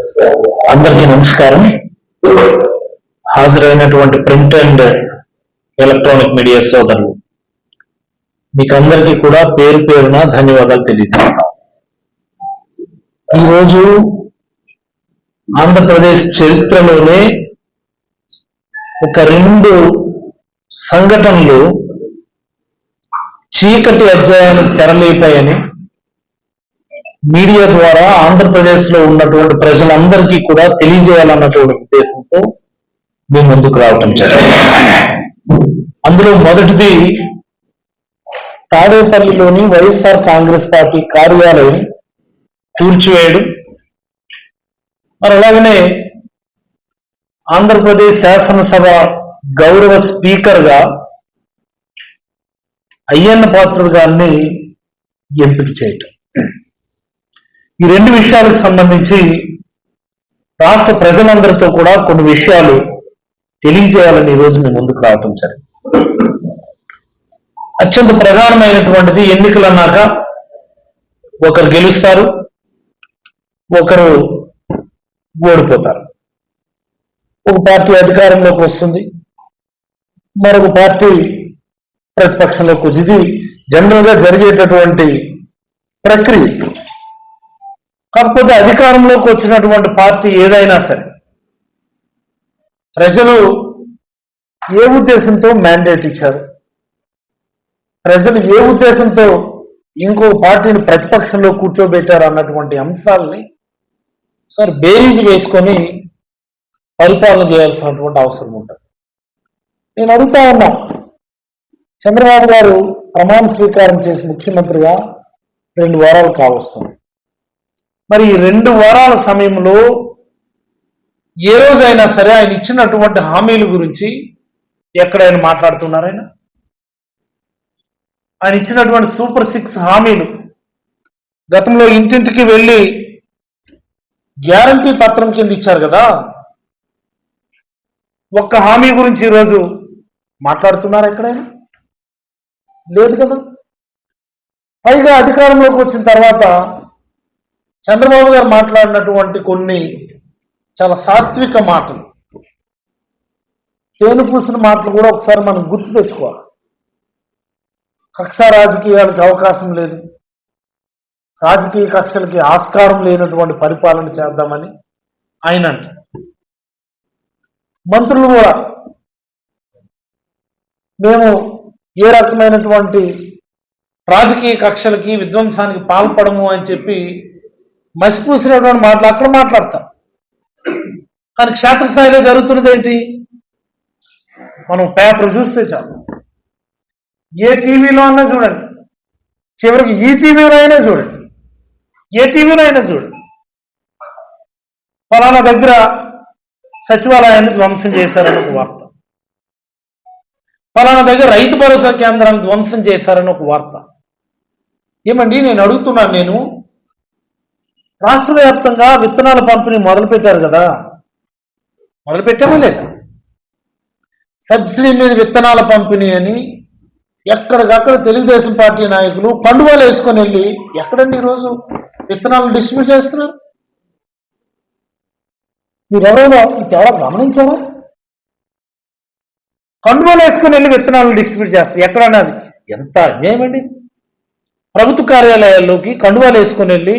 అందరికీ నమస్కారం. హాజరైనటువంటి ప్రింట్ అండ్ ఎలక్ట్రానిక్ మీడియా సోదరులు మీకు అందరికీ కూడా పేరు పేరున ధన్యవాదాలు తెలియజేస్తాం. ఈరోజు ఆంధ్రప్రదేశ్ చరిత్రలోనే ఒక రెండు సంఘటనలు చీకటి అధ్యాయానికి తెరలేపాయని మీడియా ద్వారా ఆంధ్రప్రదేశ్లో ఉన్నటువంటి ప్రజలందరికీ కూడా తెలియజేయాలన్నటువంటి ఉద్దేశంతో మీ ముందుకు రావటం జరిగింది. అందులో మొదటిది తాడేపల్లిలోని వైఎస్ఆర్ కాంగ్రెస్ పార్టీ కార్యాలయం కూల్చివేయడం. మరి అలాగనే ఆంధ్రప్రదేశ్ శాసనసభ గౌరవ స్పీకర్గా అయ్యన్న పాత్రుడు గారిని ఎంపిక చేయటం. ఈ రెండు విషయాలకు సంబంధించి రాష్ట్ర ప్రజలందరితో కూడా కొన్ని విషయాలు తెలియజేయాలని ఈరోజు మీ ముందుకు రావటం జరిగింది. అత్యంత ప్రధానమైనటువంటిది ఎన్నికలు అన్నాక ఒకరు గెలుస్తారు ఒకరు ఓడిపోతారు. ఒక పార్టీ అధికారంలోకి వస్తుంది మరొక పార్టీ ప్రతిపక్షంలోకి వచ్చింది జనరల్గా జరిగేటటువంటి ప్రక్రియ. కాకపోతే అధికారంలోకి వచ్చినటువంటి పార్టీ ఏదైనా సరే ప్రజలు ఏ ఉద్దేశంతో మ్యాండేట్ ఇచ్చారు? ప్రజలు ఏ ఉద్దేశంతో ఇంకో పార్టీని ప్రతిపక్షంలో కూర్చోబెట్టారు అన్నటువంటి అంశాలని సార్ బేరీజ్ వేసుకొని పరిపాలన చేయాల్సినటువంటి అవసరం ఉంటుంది. నేను అడుగుతా ఉన్నా చంద్రబాబు గారు ప్రమాణ స్వీకారం చేసి ముఖ్యమంత్రిగా రెండు వారాలు కావస్తుంది. మరి ఈ రెండు వారాల సమయంలో ఏ రోజైనా సరే ఆయన ఇచ్చినటువంటి హామీల గురించి ఎక్కడైనా మాట్లాడుతున్నారైనా ఆయన ఇచ్చినటువంటి సూపర్ సిక్స్ హామీలు గతంలో ఇంటింటికి వెళ్ళి గ్యారంటీ పత్రం కింద ఇచ్చారు కదా? ఒక్క హామీ గురించి ఈరోజు మాట్లాడుతున్నారు ఎక్కడైనా? లేదు కదా? పైగా అధికారంలోకి వచ్చిన తర్వాత చంద్రబాబు గారు మాట్లాడినటువంటి కొన్ని చాలా సాత్విక మాటలు. తేను పూసిన మాటలు కూడా ఒకసారి మనం గుర్తు తెచ్చుకోవాలి. కక్ష రాజకీయాలకు అవకాశం లేదు. రాజకీయ కక్షలకి ఆస్కారం లేనటువంటి పరిపాలన చేద్దామని ఆయన మంత్రులు కూడా మేము ఏ రకమైనటువంటి రాజకీయ కక్షలకి విధ్వంసానికి పాల్పడము అని చెప్పి మసిపూసినటువంటి మాటలు అక్కడ మాట్లాడతాం. కానీ క్షేత్రస్థాయిలో జరుగుతున్నది ఏంటి మనం పేపర్ చూస్తే చాలు. ఏ టీవీలో అన్నా చూడండి. చివరికి ఈ టీవీలో అయినా చూడండి. ఏ టీవీలో అయినా చూడండి. ఫలానా దగ్గర సచివాలయాన్ని ధ్వంసం చేశారని ఒక వార్త. ఫలానా దగ్గర రైతు భరోసా కేంద్రాన్ని ధ్వంసం చేశారని ఒక వార్త. ఏమండి నేను అడుగుతున్నాను నేను. రాష్ట్ర వ్యాప్తంగా విత్తనాల పంపిణీ మొదలుపెట్టారు కదా. మొదలుపెట్టామా లేదా? సబ్సిడీ మీద విత్తనాల పంపిణీ అని ఎక్కడికక్కడ తెలుగుదేశం పార్టీ నాయకులు పండుగలు వేసుకొని వెళ్ళి ఎక్కడండి ఈరోజు విత్తనాలు డిస్ట్రిబ్యూట్ చేస్తున్నారు? మీరు ఎవరైనా ఎవరో గమనించారా? కండువాలు వేసుకొని వెళ్ళి విత్తనాలు డిస్ట్రిబ్యూట్ చేస్తారు ఎక్కడన్నది? ఎంత అన్యాయమండి? ప్రభుత్వ కార్యాలయాల్లోకి కండువాలు వేసుకొని వెళ్ళి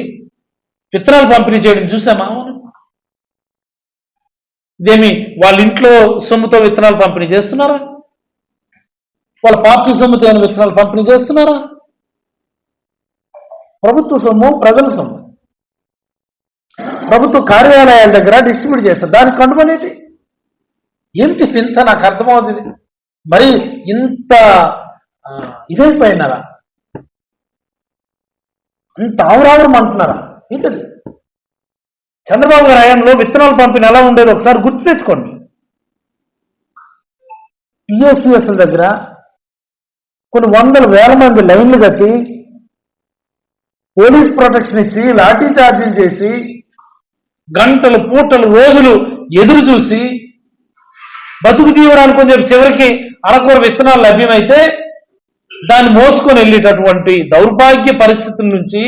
విత్తనాలు పంపిణీ చేయడం చూసామా? మనం ఇదేమి వాళ్ళ ఇంట్లో సొమ్ముతో విత్తనాలు పంపిణీ చేస్తున్నారా? వాళ్ళ పార్టీ సొమ్ముతో ఏమైనా విత్తనాలు పంపిణీ చేస్తున్నారా? ప్రభుత్వ సొమ్ము ప్రజల సొమ్ము. ప్రభుత్వ కార్యాలయాల దగ్గర డిస్ట్రిబ్యూట్ చేస్తారు. దానికి కండుమనేటి ఏంటి? పింత నాకు అర్థమవుతుంది. మరి ఇంత ఇదైపోయినారా? ఇంత ఆవురావురం అంటున్నారా? ఏంటది చంద్రబాబు గారి హయాంలో విత్తనాలు పంపిణీ ఎలా ఉండేది ఒకసారి గుర్తు తెచ్చుకోండి. పిఎస్సిఎస్ల దగ్గర కొన్ని వందల వేల మంది లైన్లు కట్టి పోలీస్ ప్రొటెక్షన్ ఇచ్చి లాఠీ చార్జీలు చేసి గంటలు పూటలు రోజులు ఎదురు చూసి బతుకు జీవనానికి కొంచెం చివరికి అరకూర విత్తనాలు లభ్యమైతే దాన్ని మోసుకొని వెళ్ళేటటువంటి దౌర్భాగ్య పరిస్థితుల నుంచి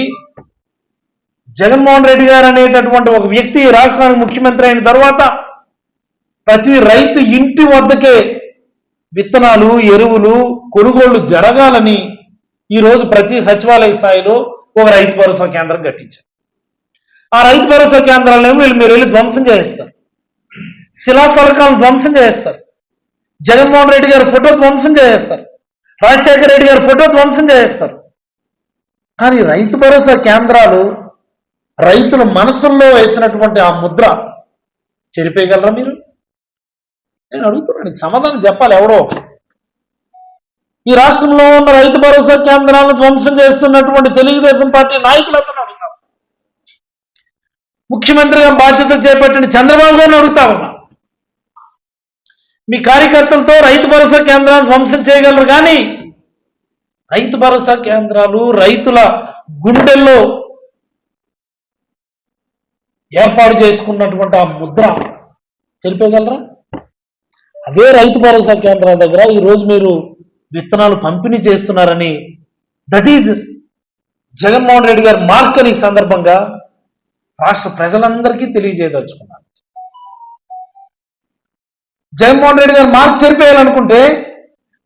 జగన్మోహన్ రెడ్డి గారు అనేటటువంటి ఒక వ్యక్తి రాష్ట్రానికి ముఖ్యమంత్రి అయిన తర్వాత ప్రతి రైతు ఇంటి వద్దకే విత్తనాలు ఎరువులు కొనుగోళ్ళు జరగాలని ఈరోజు ప్రతి సచివాలయ స్థాయిలో ఒక రైతు భరోసా కేంద్రం కట్టించారు. ఆ రైతు భరోసా కేంద్రాలను వీళ్ళు మీరు వెళ్ళి ధ్వంసం చేస్తారు. శిలాఫలకాలను ధ్వంసం చేస్తారు. జగన్మోహన్ రెడ్డి గారి ఫోటో ధ్వంసం చేస్తారు. రాజశేఖర రెడ్డి గారి ఫోటో ధ్వంసం చేస్తారు. కానీ రైతు భరోసా కేంద్రాలు రైతుల మనసుల్లో వేసినటువంటి ఆ ముద్ర చెరిపేయగలరా మీరు? నేను అడుగుతున్నాను సమాధానం చెప్పాలి ఎవడో. ఈ రాష్ట్రంలో ఉన్న రైతు భరోసా కేంద్రాలను ధ్వంసం చేస్తున్నటువంటి తెలుగుదేశం పార్టీ నాయకులందరూ అడుగుతాం ముఖ్యమంత్రిగా బాధ్యత చేపట్టిన చంద్రబాబు గారిని అడుగుతా ఉన్నా మీ కార్యకర్తలతో రైతు భరోసా కేంద్రాలను ధ్వంసం చేయగలరు కానీ రైతు భరోసా కేంద్రాలు రైతుల గుండెల్లో ఏర్పాటు చేసుకున్నటువంటి ఆ ముద్ర తెలిపేయగలరా అదే రైతు భరోసా కేంద్రాల దగ్గర ఈరోజు మీరు విత్తనాలు పంపిణీ చేస్తున్నారని దట్ ఈజ్ జగన్మోహన్ రెడ్డి గారు మార్క్ అని ఈ సందర్భంగా రాష్ట్ర ప్రజలందరికీ తెలియజేయదలుచుకున్నారు జగన్మోహన్ రెడ్డి గారు మార్క్ సరిపోయాలనుకుంటే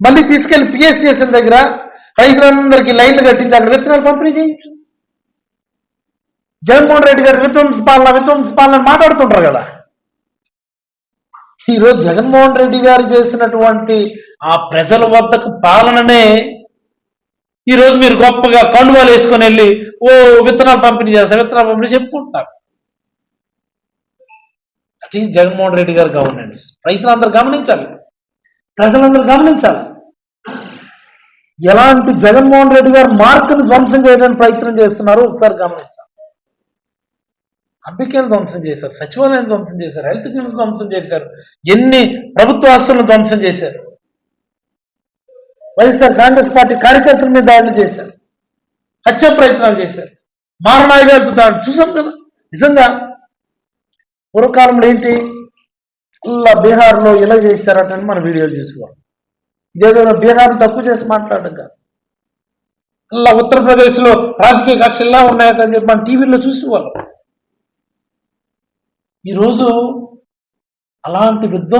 మళ్ళీ తీసుకెళ్ళి పిఎస్సిఎస్ఎల్ దగ్గర రైతులందరికీ లైన్లు కట్టించి అక్కడ విత్తనాలు పంపిణీ చేయించు. జగన్మోహన్ రెడ్డి గారు విధ్వంస పాలన విధ్వంస పాలన మాట్లాడుతుంటారు కదా. ఈరోజు జగన్మోహన్ రెడ్డి గారు చేసినటువంటి ఆ ప్రజల వద్దకు పాలననే ఈరోజు మీరు గొప్పగా కండువాలు వేసుకొని వెళ్ళి ఓ విత్తనాలు పంపిణీ చేస్తారు విత్తనాలు పంపిణీ చెప్పుకుంటారు. దట్ ఈజ్ జగన్మోహన్ రెడ్డి గారు గవర్నెన్స్. రైతులందరూ గమనించాలి. ప్రజలందరూ గమనించాలి. ఎలాంటి జగన్మోహన్ రెడ్డి గారు మార్కును ధ్వంసం చేయడానికి ప్రయత్నం చేస్తున్నారో ఒకసారి గమనించాలి అంబికేలు ధ్వంసం చేశారు సచివాలయం ధ్వంసం చేశారు హెల్త్ క్లినిక్ ధ్వంసం చేశారు ఎన్ని ప్రభుత్వ ఆస్తులను ధ్వంసం చేశారు. వైఎస్ఆర్ కాంగ్రెస్ పార్టీ కార్యకర్తల మీద దాడులు చేశారు హత్య ప్రయత్నాలు చేశారు. మారణాయ గారితో దాడులు చూసాం కదా? నిజంగా పూర్వకాలంలో ఏంటి? ఇలా బీహార్లో ఇలా చేశారట మన వీడియోలు చూసుకోవాలి. ఇదేదో బీహార్ తక్కువ చేసి మాట్లాడడం కాదు. ఇలా ఉత్తరప్రదేశ్లో రాజకీయ కక్షలు ఇలా ఉన్నాయని చెప్పి మన టీవీలో చూసేవాళ్ళం ఈరోజు అలాంటి విధ్వంస